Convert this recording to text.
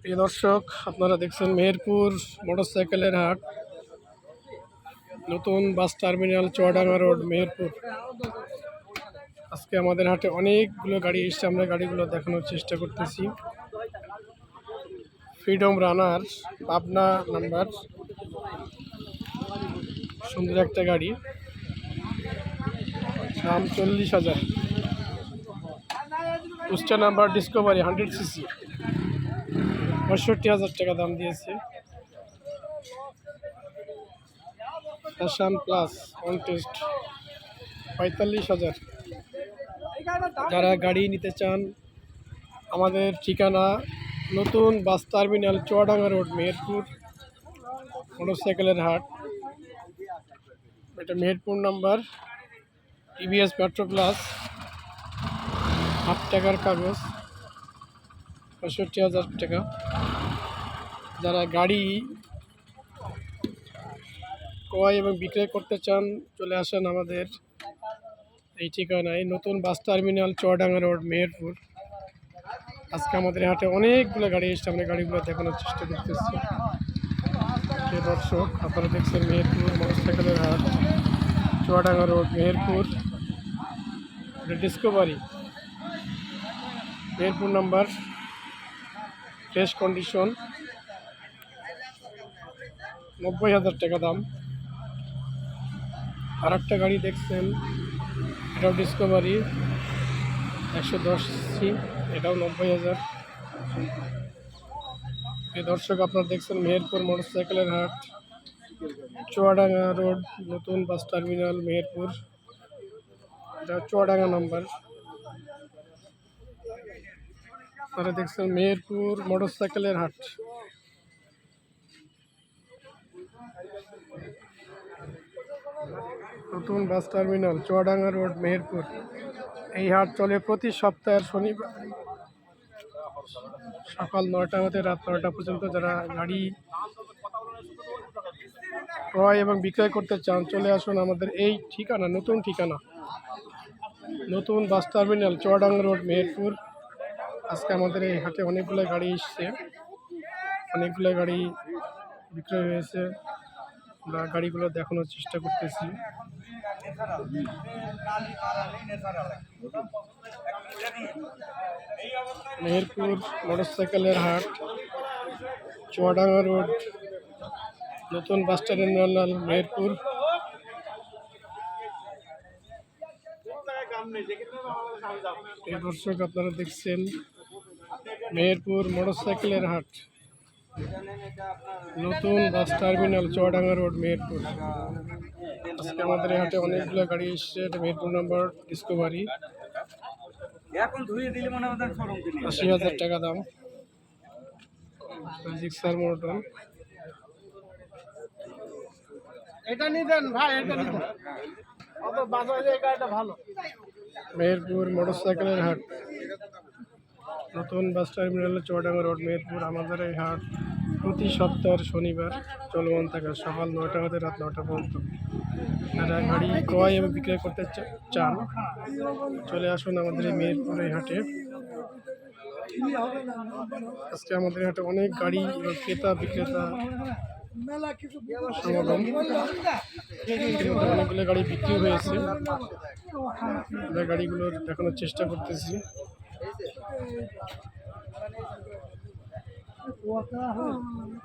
প্রিয় দর্শক, আপনারা দেখছেন মেহেরপুর মোটরসাইকেলের হাট, নতুন bus terminal Chuadanga road, Meherpur. আজকে আমাদের হাটে অনেকগুলো গাড়ি এসছে, আমরা গাড়িগুলো দেখানোর চেষ্টা করতেছি। ফ্রিডম রানার, পাবনা নাম্বার, সুন্দর একটা গাড়ি। দাম চল্লিশ হাজার। উস্টা নাম্বার ডিসকভারি হান্ড্রেড সিসি পঁয়ষট্টি হাজার টাকা দাম দিয়েছে। ফ্যাশন প্লাস অন টেস্ট পঁয়তাল্লিশ হাজার। যারা গাড়ি নিতে চান, আমাদের ঠিকানা নতুন bus terminal Chuadanga road, Meherpur, মোটরসাইকেলের হাট। এটা Meherpur number, TVS Metro plus আট টাকার কাগজ, পঁয়ষট্টি হাজার টাকা। যারা গাড়ি ক্রয় এবং বিক্রয় করতে চান, চলে আসেন আমাদের এই ঠিকানায়। নতুন bus terminal, Chuadanga road, Meherpur. আজকে আমাদের হাটে অনেকগুলো গাড়ি এসছে, আমরা গাড়িগুলো দেখানোর চেষ্টা করতেছি। দর্শক, আপনারা দেখছেন মেহেরপুর মোটরসাইকেলের হাট, Chuadanga road, Meherpur. Discovery Meherpur number, fresh condition. নব্বই হাজার টাকা দাম। আর একটা গাড়ি দেখছেন, এটাও ডিসকভারি একশো দশ সি, এটাও নব্বই হাজার। এই দর্শক আপনারা দেখছেন মেহেরপুর মোটরসাইকেলের হাট, চুয়াডাঙ্গা রোড, নতুন বাস টার্মিনাল মেহেরপুর। এটা চুয়াডাঙ্গা নাম্বার। আপনারা দেখছেন মেহেরপুর মোটরসাইকেলের হাট। নতুন bus terminal, Chuadanga road, Meherpur. এই হাট চলে প্রতি সপ্তাহের শনিবার সকাল নয়টা হতে রাত নয়টা পর্যন্ত যারা গাড়ি ক্রয় এবং বিক্রয় করতে চান, চলে আসুন আমাদের এই ঠিকানা, নতুন ঠিকানা। নতুন bus terminal, Chuadanga road, Meherpur. আজকে আমাদের এই হাটে অনেকগুলো গাড়ি এসছে। অনেকগুলো গাড়ি বিক্রয় হয়েছে। আমরা গাড়িগুলো দেখানোর চেষ্টা করতেছি। মেহেরপুর মোটরসাইকেলের হাট, চুয়াডাঙ্গা রোড, নতুন বাস টার্মিনাল মেহেরপুর। এই দর্শক আপনারা দেখছেন মেহেরপুর মোটরসাইকেলের হাট। নতুন bus terminal, Chuadanga road, Meherpur. আজকে আমাদের এই হাটে অনেকগুলো গাড়ি এসছে এটা মেহেরপুর নাম্বার ডিসকভারি এখন ধুয়ে দিলে মনে হয় শোরুম কিনে আশি হাজার টাকা দাম। জিক্সার মোটর এটা নিতেন ভাই এটা নিতেন অত বাজারে এই গাড়িটা ভালো। মেহেরপুর মোটরসাইকেলের হাট। নতুন bus terminal Chuadanga road Meherpur আমাদের এই হাট। প্রতি সপ্তাহের শনিবার চলমান থাকে সকাল নয়টা হতে রাত নটা পর্যন্ত যারা গাড়ি ক্রয় এবং বিক্রয় করতে চান। চলে আসুন আমাদের এই মেহেরপুর হাটে। আজকে আমাদের হাটে অনেক গাড়ি এবং ক্রেতা বিক্রেতা সমাগম। অনেকগুলো গাড়ি বিক্রি হয়েছে। আমরা গাড়িগুলো দেখানোর চেষ্টা করতেছি। 我的。嗯